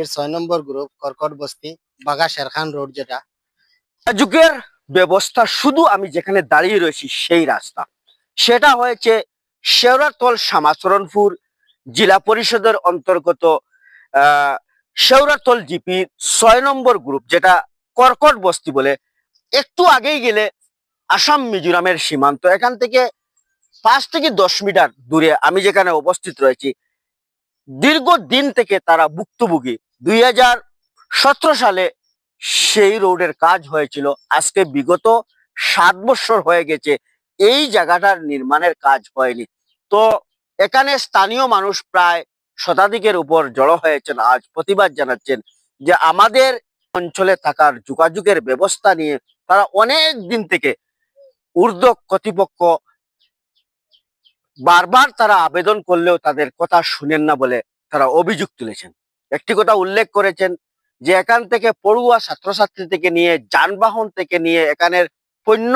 জিপির ছয় নম্বর গ্রুপ কর্কট বস্তি বাগা শেরখান রোড যেটা। যুগের ব্যবস্থা শুধু আমি যেখানে দাঁড়িয়ে রয়েছি সেই রাস্তা। সেটা হয়েছে শেওরাতল শ্যামাচরণপুর জেলা পরিষদের অন্তর্গত শেওরাতল জিপি ছয় নম্বর গ্রুপ যেটা কর্কট বস্তি বলে। একটু আগেই গেলে আসাম মিজোরামের সীমান্ত। এখান থেকে পাঁচ থেকে দশ মিটার দূরে আমি যেখানে উপস্থিত রয়েছি দীর্ঘদিন থেকে তারা ভুক্তভোগী। দুই হাজার সতেরো সালে সেই রোডের কাজ হয়েছিল। আজকে বিগত সাত বছর হয়ে গেছে এই জায়গাটার নির্মাণের কাজ হয়নি। তো এখানে স্থানীয় মানুষ প্রায় শতাধিকের উপর জড়ো হয়েছেন। আজ প্রতিবাদ জানাচ্ছেন যে আমাদের অঞ্চলে থাকার যোগাযোগের ব্যবস্থা নিয়ে তারা অনেক দিন থেকে ঊর্ধ্ব কর্তৃপক্ষ বারবার তারা আবেদন করলেও তাদের কথা শুনেন না বলে তারা অভিযোগ তুলেছেন। একটি কথা উল্লেখ করেছেন যে, এখান থেকে পড়ুয়া ছাত্রছাত্রী থেকে নিয়ে, যানবাহন থেকে নিয়ে, এখানের পণ্য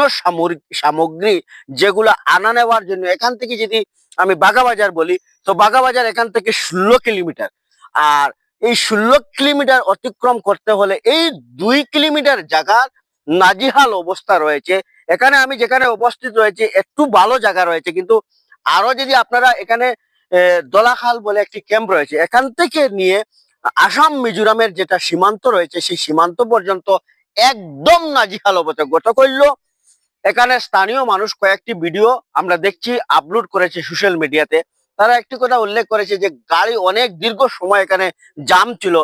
সামগ্রী যেগুলো আনা নেওয়ার জন্য, এখান থেকে যদি আমি বাগাবাজার বলি, তো বাগাবাজার এখান থেকে ষোলো কিলোমিটার। আর এই ষোলো কিলোমিটার অতিক্রম করতে হলে এই দুই কিলোমিটার জায়গার নাজিহাল অবস্থা রয়েছে। এখানে আমি যেখানে উপস্থিত রয়েছে, একটু ভালো জায়গা রয়েছে, কিন্তু আরও যদি আপনারা এখানে দলাখাল বলে একটি ক্যাম্প রয়েছে, এখান থেকে নিয়ে আসাম, মিজোরামের যেটা সীমান্ত রয়েছে, সেই সীমান্ত পর্যন্ত একদম নাজিহাল অবস্থা গত করল, এখানে স্থানীয় মানুষ কয়েকটি ভিডিও আমরা দেখছি, আপলোড করেছে সোশ্যাল মিডিয়াতে। তারা একটি কথা উল্লেখ করেছে যে, গাড়ি অনেক দীর্ঘ সময় এখানে জাম ছিল।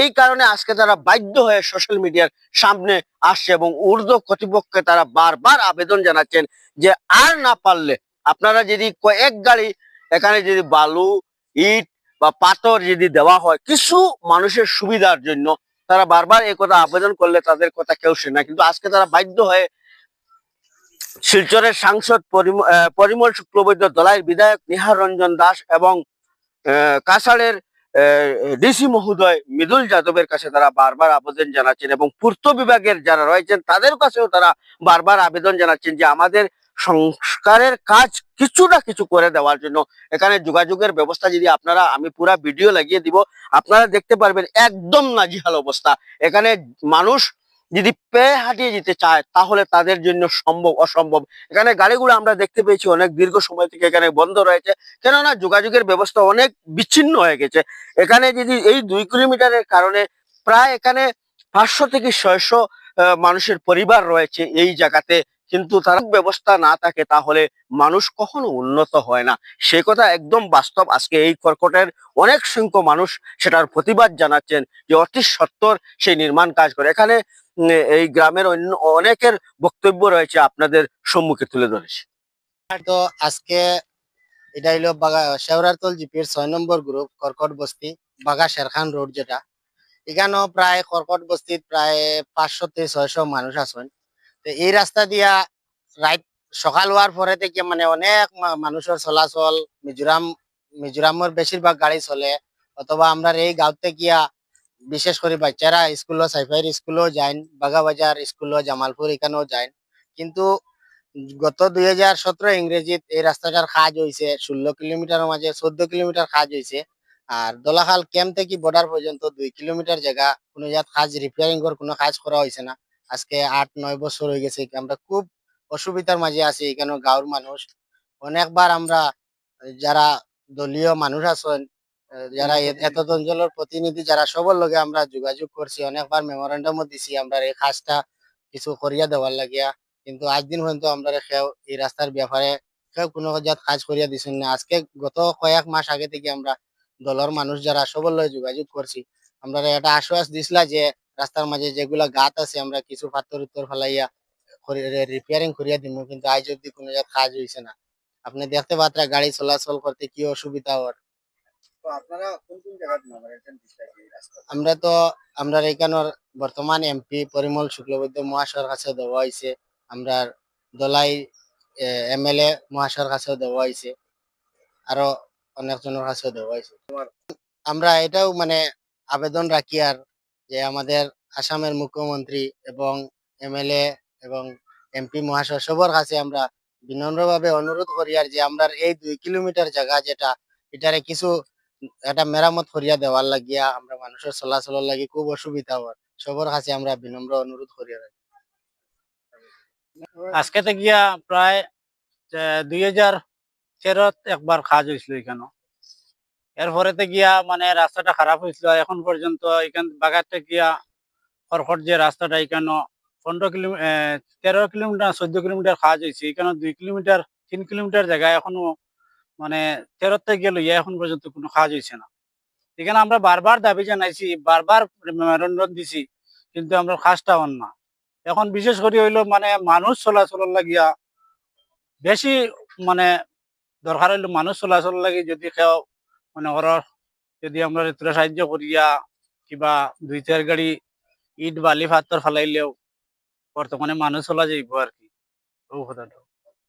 এই কারণে আজকে তারা বাধ্য হয়ে সোশ্যাল মিডিয়ার সামনে আসছে এবং ঊর্ধ্ব কর্তৃপক্ষকে তারা বারবার আবেদন জানাচ্ছেন যে, আর না পারলে আপনারা যদি কয়েক গাড়ি এখানে যদি বালু, ইট বা পাথর যদি দেওয়া হয়, কিছু মানুষের সুবিধার জন্য তারা বারবার এই কথা আবেদন করলে তাদের কথা কেউ শোনে কিন্তু আজকে তারা বাধ্য হয়ে শিলচরের সাংসদ পরিমল শুক্লবৈদ্য দলাইয়ের বিধায়ক নিহার রঞ্জন দাস এবং কাছাড়ের ডিসি মহোদয় মৃদুল যাদবের কাছে তারা বারবার আবেদন জানাচ্ছেন এবং পূর্ত বিভাগের যারা রয়েছেন তাদের কাছেও তারা বারবার আবেদন জানাচ্ছেন যে আমাদের সংস্কারের কাজ কিছু না কিছু করে দেওয়ার জন্য। এখানে যোগাযোগের ব্যবস্থা যদি আপনারা, আমি পুরা ভিডিও লাগিয়ে দিব, আপনারা দেখতে পারবেন একদম নাজিহাল অবস্থা। এখানে মানুষ যদি পেয়ে হাঁটিয়ে যেতে চায়, তাহলে তাদের জন্য সম্ভব, অসম্ভব। এখানে গাড়িগুলো আমরা দেখতে পেয়েছি, অনেক দীর্ঘ সময় থেকে এখানে বন্ধ রয়েছে। কেননা যোগাযোগের ব্যবস্থা অনেক বিচ্ছিন্ন হয়ে গেছে। এখানে যদি এই দুই কিলোমিটারের কারণে প্রায় এখানে পাঁচশো থেকে ছয়শো মানুষের পরিবার রয়েছে এই জায়গাতে। কিন্তু তার ব্যবস্থা না থাকে তাহলে মানুষ কখনো উন্নত হয় না। সে কথা একদম বাস্তব। আজকে এই কর্কটের অনেক সংখ্যক মানুষ সেটার প্রতিবাদ জানাচ্ছেন যে অতি সত্তর সেই নির্মাণ কাজ করে। এখানে এই গ্রামের অন্য অনেকের বক্তব্য রয়েছে আপনাদের সম্মুখে তুলে ধরেছি তো আজকে এটা হইল বাগা শেওরাতল জিপির ছয় নম্বর গ্রুপ, কর্কট বস্তি, বাগা শেরখান রোড যেটা। এখানেও প্রায় কর্কট বস্তিত প্রায় পাঁচশো থেকে ছয়শো মানুষ আছেন। এই রাস্তা দিয়া রাত সকাল হওয়ার পরে থেকে মানে অনেক মানুষের চলাচল মিজোরাম মিজোরামের বেশিরভাগ গাড়ি চলে। অথবা আমরা এই গাঁওতে গিয়া বিশেষ করে বাচ্চারা স্কুলও সাইফাইর স্কুলও যায় বাগাবাজার স্কুলও জামালপুর এখানেও যায় কিন্তু গত দুই হাজার সতেরো ইংরেজিত এই রাস্তাটার কাজ হয়েছে ষোলো কিলোমিটার মাঝে চোদ্দ কিলোমিটার কাজ হয়েছে আর দোলাখাল ক্যাম্প থেকে বর্ডার পর্যন্ত দুই কিলোমিটার জায়গা কোনো জাত কাজ রিপেয়ারিং কোনো কাজ করা হয়েছে না। আজকে আট নয় বছর হয়ে গেছে, আমরা খুব অসুবিধার মাঝে আছি এখানে গাঁওর মানুষ। অনেকবার আমরা যারা দলীয় মানুষ আছেন যারা এত অঞ্চলের প্রতিনিধি যারা সবার লগে আমরা যোগাযোগ করছি, অনেকবার মেমোরেন্ডামও দিছি আমরা এই কাজটা কিছু করিয়া দেওয়ার লাগিয়া। কিন্তু আজ দিন পর্যন্ত আমরা কেউ এই রাস্তার ব্যাপারে কেউ কোনো জাত কাজ করিয়া দিছেন না। আজকে গত কয়েক মাস আগে থেকে আমরা দলের মানুষ যারা সবার লগে যোগাযোগ করছি, আমরা এটা আশ্বাস দিছিলা যে রাস্তার মাঝে যেগুলা গাত আছে আমরা কিছু পাথর উত্তর ফেলাইয়া রিপেয়ারিং করিয়া দিব কিন্তু আজ অব্দি কোনো কাজ হইছে না। আপনি দেখতে পাত্রা গাড়ি চলাচল করতে কি অসুবিধা ওর? আমরা তো আমরা এখানের বর্তমান এমপি পরিমল শুক্লবৈদ্য মহাশয়ের কাছে দেওয়া হয়েছে আমরা দলাই এমএলএ মহাশয়ের কাছেও দেওয়া হয়েছে আরও অনেকজনের কাছেও দেওয়া হয়েছে আমরা এটাও মানে আবেদন রাখি আর যে আমাদের আসামের মুখ্যমন্ত্রী এবং এমএলএ এবং এমপি মহাশয় সবার কাছে আমরা বিনম্রভাবে অনুরোধ করি আর যে আমরা এই দুই কিলোমিটার জায়গা যেটা, এটারে কিছু এটা মেরামত করিয়া দেওয়ার লাগিয়া আমরা মানুষের চলাচলের লাগি খুব অসুবিধা হয়। সবার কাছে আমরা বিনম্র অনুরোধ রাখি আজকে থেকে গিয়া প্রায় দুই হাজার তেরোত একবার কাজ হয়েছিল এখানে এরপরে তো গিয়া মানে রাস্তাটা খারাপ হয়েছিল। এখন পর্যন্ত এখান বাগাতে গিয়া খড়খড় যে রাস্তাটা, এখানে পনেরো কিলোমিটার তেরো কিলোমিটার, চোদ্দ কিলোমিটার কাজ হয়েছে। এখানে দুই কিলোমিটার, তিন কিলোমিটার জায়গায় এখনও মানে তেরোতে গেল, ইয়া এখন পর্যন্ত কোনো কাজ হয়েছে না। এখানে আমরা বারবার দাবি জানাইছি, বারবার মেরুদণ্ড দিছি, কিন্তু আমরা কাজটা হন না। এখন বিশেষ করে হইল মানে মানুষ চলাচলের লাগিয়া বেশি মানে দরকার হইল মানুষ চলাচল লাগে যদি কেউ মনে করো যদি আমরা তোরা সাহায্য করিয়া কিবা দুই চার গাড়ি ইট বালি পাথর ফালাইলেও বর্তমানে মানুষ চলা যাইব আর কি। ও কথাটা